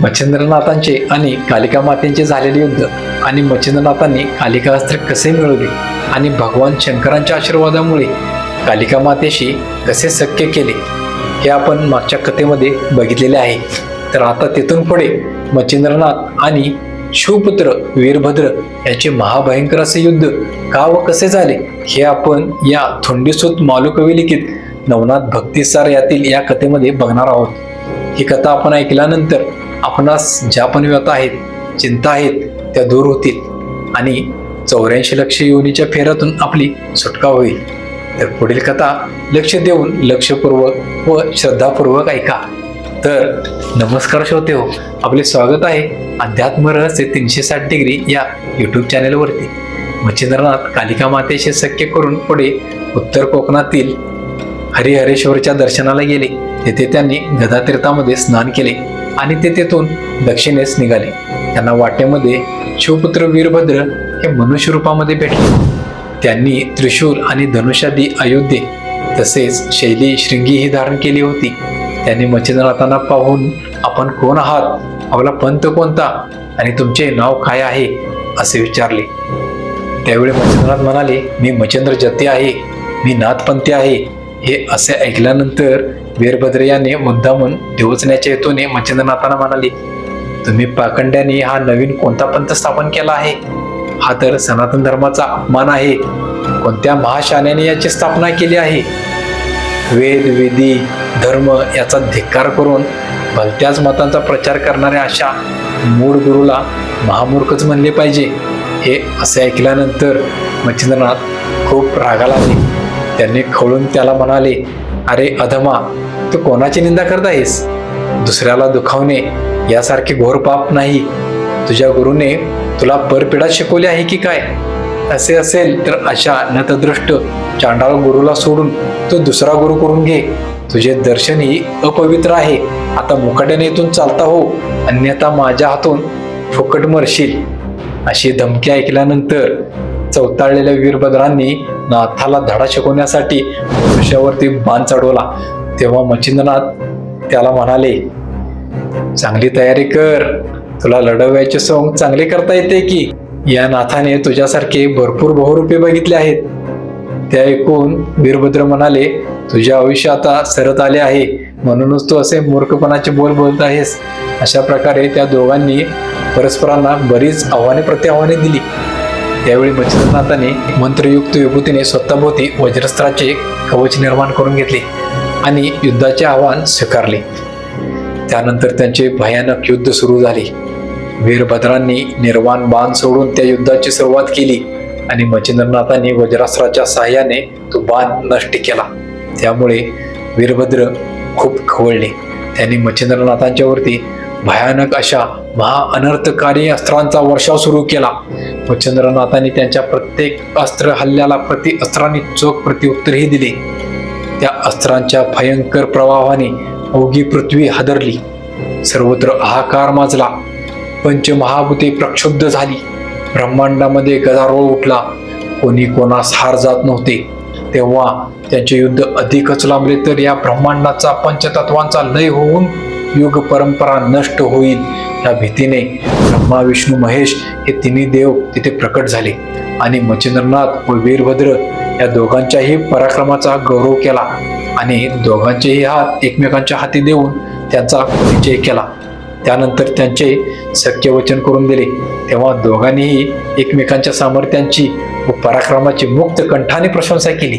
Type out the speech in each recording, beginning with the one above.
मच्छिंद्रनाथांचे आणि कालिका मातेंचे झालेले युद्ध आणि मच्छिंद्रनाथांनी कालिकास्त्र कसे मिळवले आणि भगवान शंकरांच्या आशीर्वादामुळे कालिका मातेशी कसे सख्य केले हे आपण मागच्या कथेमध्ये बघितलेले आहे. तर आता तिथून पुढे मच्छिंद्रनाथ आणि शिवपुत्र वीरभद्र यांचे महाभयंकर असे युद्ध का व कसे झाले हे आपण या थोंडीसूत मालुकवी लिखित नवनाथ भक्तिसार यातील या कथेमध्ये बघणार आहोत. ही कथा आपण ऐकल्यानंतर आपणास ज्या पण व्यथा आहेत चिंता आहेत त्या दूर होतील आणि चौऱ्याऐंशी लक्ष योनीच्या फेऱ्यातून आपली सुटका होईल. तर पुढील कथा लक्ष देऊन लक्षपूर्वक व श्रद्धापूर्वक ऐका. तर नमस्कार श्रोते हो आपले स्वागत आहे अध्यात्म रहस्य तीनशे साठ डिग्री या यूट्यूब चॅनेलवरती. मच्छिंद्रनाथ कालिका मातेशी सख्य करून पुढे उत्तर कोकणातील हरिहरेश्वरच्या दर्शनाला गेले. तेथे त्यांनी गदातीर्थामध्ये स्नान केले. आणि ते तेथून दक्षिणेस निघाले. त्यांना वाटेमध्ये शिवपुत्र वीरभद्र हे मनुष्य रूपामध्ये भेटले. त्यांनी त्रिशूल आणि धनुषादी अयोध्ये तसेच शैली श्रृंगी ही धारण केली होती. त्यांनी मच्छिंद्रनाथांना पाहून आपण कोण आहात? आपला पंथ कोणता? आणि तुमचे नाव काय आहे? असे विचारले. त्यावेळी मच्छिंद्रनाथ म्हणाले मी मच्छिंद्र जत्ती आहे. मी नाथपंथी आहे. हे असे ऐकल्यानंतर वीरभद्र याने मुद्दामून डिवचण्याच्या हेतूने मच्छिंद्रनाथांना म्हणाले तुम्ही पाखंड्याने हा नवीन कोणता पंथ स्थापन केला आहे? हा तर सनातन धर्माचा अपमान आहे. कोणत्या महाशान्याने याची स्थापना केली आहे? वेद विधी धर्म याचा धिक्कार करून भलत्याच मतांचा प्रचार करणाऱ्या अशा मूळ गुरुला महामूर्खच म्हणले पाहिजे. हे असे ऐकल्यानंतर मच्छिंद्रनाथ खूप रागाला आले त्यांनी खवळून त्याला म्हणाले अरे अधमा तू कोणाची निंदा करत आहेस दुसऱ्याला दुखावणे यासारखे घोर पाप नाही. तुझ्या गुरुने तुला परपिडा शिकवली आहे की काय? असे असेल तर अशा नतदृष्ट चांडाळ गुरुला सोडून तो दुसरा गुरु करून घे. तुझे दर्शन ही अपवित्र आहे. आता मुकाट्याने इथून चालता हो. अन्यथा माझ्या हातून फुकट मरशील. अशी धमकी ऐकल्यानंतर चौताळलेल्या वीरभद्रांनी नाथाला धडा शिकवण्यासाठी वृक्षावरती बाण चढवला. तेव्हा मच्छिंद्रनाथ त्याला म्हणाले चांगली तयारी कर. तुला लढवायचे सोंग चांगले करता येते की? या नाथाने तुझ्यासारखे भरपूर बहुरूपे बघितले आहेत. ते ऐकून वीरभद्र म्हणाले तुझे आयुष्य आता सरत आले आहे. म्हणूनच तू असे मूर्खपणाचे बोल बोलत आहेस. अशा प्रकारे त्या दोघांनी परस्परांना बरीच आव्हाने प्रत्याव्हाने दिली. त्यावेळी मच्छिंद्रनाथाने मंत्रयुक्त विभूतीने स्वतःभोवती वज्रस्त्राचे कवच निर्माण करून घेतले आणि युद्धाचे आव्हान स्वीकारले. त्यानंतर त्यांचे भयानक युद्ध सुरू झाले. वीरभद्रांनी निर्वाण बाण सोडून त्या युद्धाची सुरुवात केली आणि मच्छिंद्रनाथांनी वज्रास्त्राच्या सहाय्याने तो बाण नष्ट केला. त्यामुळे वीरभद्र खूप खवळले. त्यांनी मच्छिंद्रनाथांच्यावरती भयानक अशा महा अनर्थकारी अस्त्रांचा वर्षाव सुरू केला. मच्छिंद्रनाथांनी त्यांच्या प्रत्येक अस्त्र हल्ल्याला प्रति अस्त्रांनी चोख प्रत्युत्तरही दिले. त्या अस्त्रांच्या भयंकर प्रवाहाने अवघी पृथ्वी हादरली. सर्वत्र हाकार माजला. पंचमहाभूते प्रक्षुब्ध झाली. ब्रह्मांडामध्ये गदारोळ उठला. कोणी कोणास हार जात नव्हते. तेव्हा त्यांचे युद्ध अधिकच लांबले तर या ब्रह्मांडाचा पंचतत्वांचा लय होऊन युग परंपरा नष्ट होईल या भीतीने ब्रह्मा विष्णू महेश हे तिन्ही देव तिथे प्रकट झाले. आणि मच्छिंद्रनाथ व वीरभद्र या दोघांच्याही पराक्रमाचा गौरव केला आणि दोघांचेही हात एकमेकांच्या हाती देऊन त्यांचा परिचय केला. त्यानंतर त्यांचे सख्य वचन करून दिले. तेव्हा दोघांनीही एकमेकांच्या सामर्थ्यांची व पराक्रमाची मुक्त कंठाने प्रशंसा केली.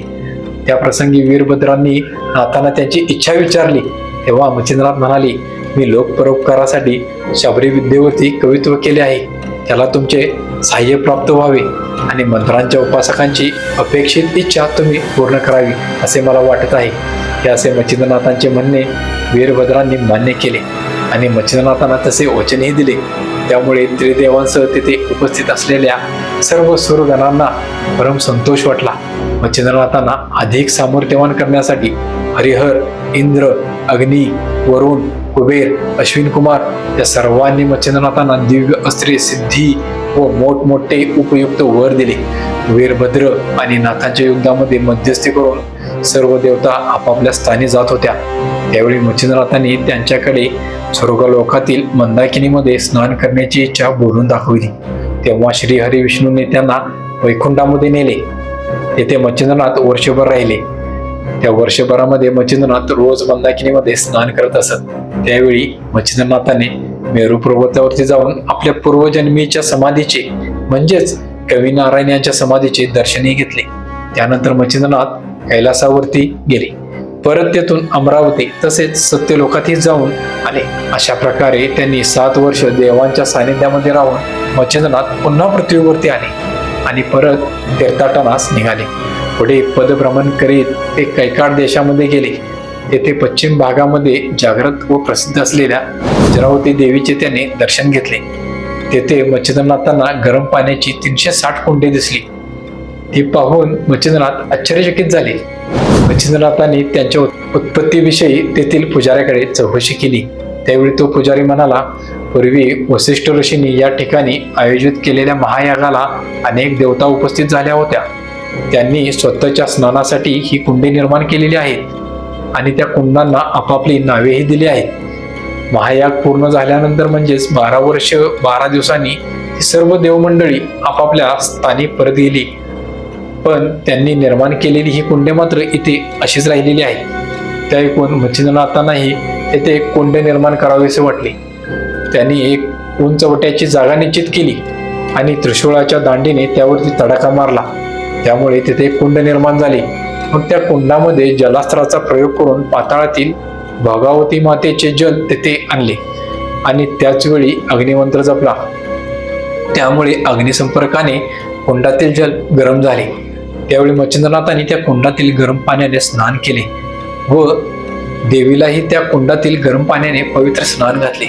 त्या प्रसंगी वीरभद्रांनी नाथांना त्यांची इच्छा विचारली. तेव्हा मच्छिंद्रनाथ म्हणाले मी लोकपरोपकारासाठी शबरी विद्येवरती कवित्व केले आहे. त्याला तुमचे सहाय्य प्राप्त व्हावे आणि मंत्रांच्या उपासकांची अपेक्षित इच्छा तुम्ही पूर्ण करावी असे मला वाटत आहे. हे असे मच्छिंद्रनाथांचे म्हणणे वीरभद्रांनी मान्य केले आणि मच्छिंद्रनाथांना तसे वचनही दिले. त्यामुळे त्रिदेवांसह तिथे उपस्थित असलेल्या सर्व सुरगणांना परम संतोष वाटला. मच्छिंद्रनाथांना अधिक सामर्थ्यवान करण्यासाठी हरिहर इंद्र अग्नी वरुण कुबेर अश्विन कुमार या सर्वांनी मच्छिंद्रनाथांना दिव्य अस्त्रे सिद्धी व मोठमोठे उपयुक्त वर दिले. वीरभद्र आणि नाथांच्या युद्धामध्ये मध्यस्थी करून सर्व देवता आपापल्या स्थानी जात होत्या. त्यावेळी मच्छिंद्रनाथांनी त्यांच्याकडे स्वर्गलोकातील मंदाकिनीमध्ये स्नान करण्याची इच्छा बोलून दाखवली. तेव्हा श्री हरी विष्णूने त्यांना वैकुंठामध्ये नेले. तेथे मच्छिंद्रनाथ वर्षभर राहिले. त्या वर्षभरामध्ये मच्छिंद्रनाथ रोज मंदाकिनीमध्ये स्नान करत असत. त्यावेळी मच्छिंद्रनाथाने मेरू पर्वतावरती जाऊन आपल्या पूर्वजन्मीच्या समाधीचे म्हणजेच कवी नारायण यांच्या समाधीचे दर्शनही घेतले. त्यानंतर मच्छिंद्रनाथ कैलासावरती गेले. परत तेथून अमरावती तसेच सत्यलोकातही जाऊन आले. अशा प्रकारे त्यांनी सात वर्ष देवांच्या सानिध्यामध्ये राहून मच्छिंद्रनाथ पुन्हा पृथ्वीवरती आले आणि परत तीर्थाटनास निघाले. पुढे पदभ्रमण करीत ते कैकाड देशामध्ये गेले. तेथे पश्चिम भागामध्ये जागृत व प्रसिद्ध असलेल्या जरावती देवीचे त्याने दर्शन घेतले. तेथे मच्छिंद्रनाथांना गरम पाण्याची तीनशे साठ कुंडे दिसली. ती पाहून मच्छिंद्रनाथ आश्चर्यचकित झाले. मच्छिंद्रनाथांनी त्यांच्या उत्पत्तीविषयी तेथील पुजाऱ्याकडे चौकशी केली. त्यावेळी तो पुजारी म्हणाला पूर्वी वसिष्ठ ऋषींनी या ठिकाणी आयोजित केलेल्या महायागाला अनेक देवता उपस्थित झाल्या होत्या. त्यांनी स्वतःच्या स्नानासाठी ही कुंडे निर्माण केलेली आहेत आणि त्या कुंडांना आपापली नावेही दिली आहेत. महायाग पूर्ण झाल्यानंतर म्हणजेच बारा वर्ष बारा दिवसांनी सर्व देवमंडळी आपापल्या स्थानी परत गेली. पण त्यांनी निर्माण केलेली ही कुंडे मात्र इथे अशीच राहिलेली आहे त्या ऐकून मच्छिंद्रनाथांनाही येथे एक कुंडे निर्माण करावेसे वाटले. त्यांनी एक उंचवट्याची जागा निश्चित केली आणि त्रिशूळाच्या दांडीने त्यावरती तडाखा मारला. त्यामुळे तिथे एक कुंड निर्माण झाले. मग त्या कुंडामध्ये जलास्त्राचा प्रयोग करून पाताळातील भगावती मातेचे जल तेथे आणले आणि त्याच वेळी अग्निमंत्र जपला. त्यामुळे अग्निसंपर्काने कुंडातील जल गरम झाले. त्यावेळी मच्छिंद्रनाथांनी त्या कुंडातील गरम पाण्याने स्नान केले व देवीलाही त्या कुंडातील गरम पाण्याने पवित्र स्नान घातले.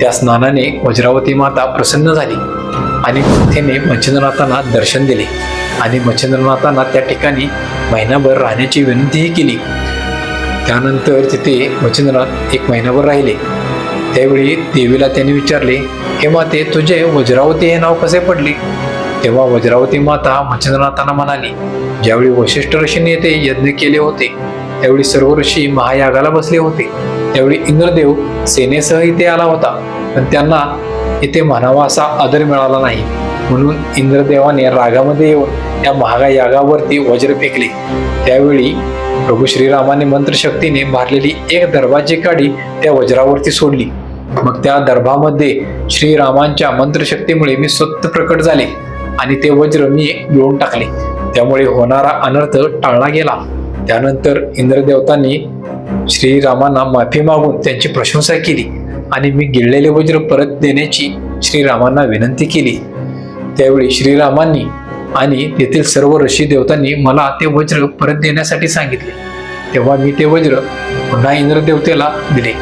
त्या स्नानाने वज्रावती माता प्रसन्न झाली आणि तिने मच्छिंद्रनाथांना दर्शन दिले. आणि मच्छिंद्रनाथांना त्या ठिकाणी महिनाभर राहण्याची विनंतीही केली. त्यानंतर तिथे मच्छिंद्रनाथ एक महिनाभर राहिले. त्यावेळी देवीला त्यांनी विचारले हे माते तुझे वज्रावती हे नाव कसे पडले? तेव्हा वज्रावती माता मच्छिंद्रनाथांना म्हणाली ज्यावेळी वशिष्ठ ऋषीने येथे यज्ञ केले होते त्यावेळी सर्व ऋषी महायागाला बसले होते. त्यावेळी इंद्रदेव सेनेसह इथे आला होता पण त्यांना इथे म्हणावा असा आदर मिळाला नाही. म्हणून इंद्रदेवाने रागामध्ये येऊन त्या महायागावरती वज्र फेकले. त्यावेळी प्रभू श्रीरामाने मंत्रशक्तीने मारलेली एक दर्भाची काढी त्या वज्रावरती सोडली. मग त्या दर्भामध्ये श्रीरामांच्या मंत्रशक्तीमुळे मी स्वतः प्रकट झाले आणि ते वज्र मी गिळून टाकले. त्यामुळे होणारा अनर्थ टाळला गेला. त्यानंतर इंद्रदेवतांनी श्रीरामांना माफी मागून त्यांची प्रशंसा केली आणि मी गिळलेले वज्र परत देण्याची श्रीरामांना विनंती केली. त्यावेळी श्रीरामांनी आणि तेथील सर्व ऋषी देवतांनी मला ते वज्र परत देण्यासाठी सांगितले. तेव्हा मी ते वज्र पुन्हा इंद्रदेवतेला दिले.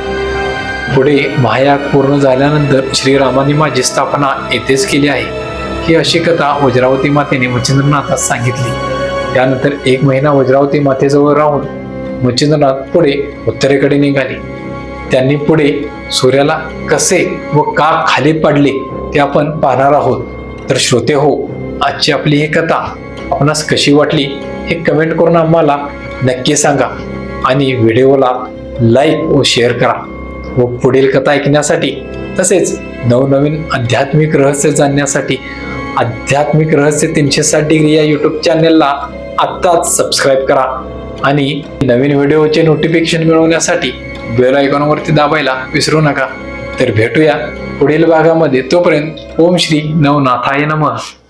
पुढे महायाग पूर्ण झाल्यानंतर श्रीरामांनी माझी स्थापना येथेच केली आहे. ही अशी कथा वज्रावती मातेने मच्छिंद्रनाथास सांगितली. त्यानंतर एक महिना वज्रावती मातेजवळ राहून मच्छिंद्रनाथ पुढे उत्तरेकडे निघाले. त्यांनी पुढे सूर्याला कसे व का खाली पडले ते आपण पाहणार आहोत. तर श्रोते हो आजची आपली ही कथा आपणास कशी वाटली हे कमेंट करून आम्हाला नक्की सांगा. आणि व्हिडिओला लाईक व शेअर करा. व पुढील कथा ऐकण्यासाठी तसेच नवनवीन आध्यात्मिक रहस्य जाणण्यासाठी आध्यात्मिक रहस्य तीनशे साठ डिग्री या यूट्यूब चॅनेलला आत्ताच सबस्क्राईब करा. आणि नवीन व्हिडिओचे नोटिफिकेशन मिळवण्यासाठी बेल आयकॉनवरती दाबायला विसरू नका. तर भेटूया पुढील भागामध्ये. तोपर्यंत ओम श्री नवनाथाय नमः.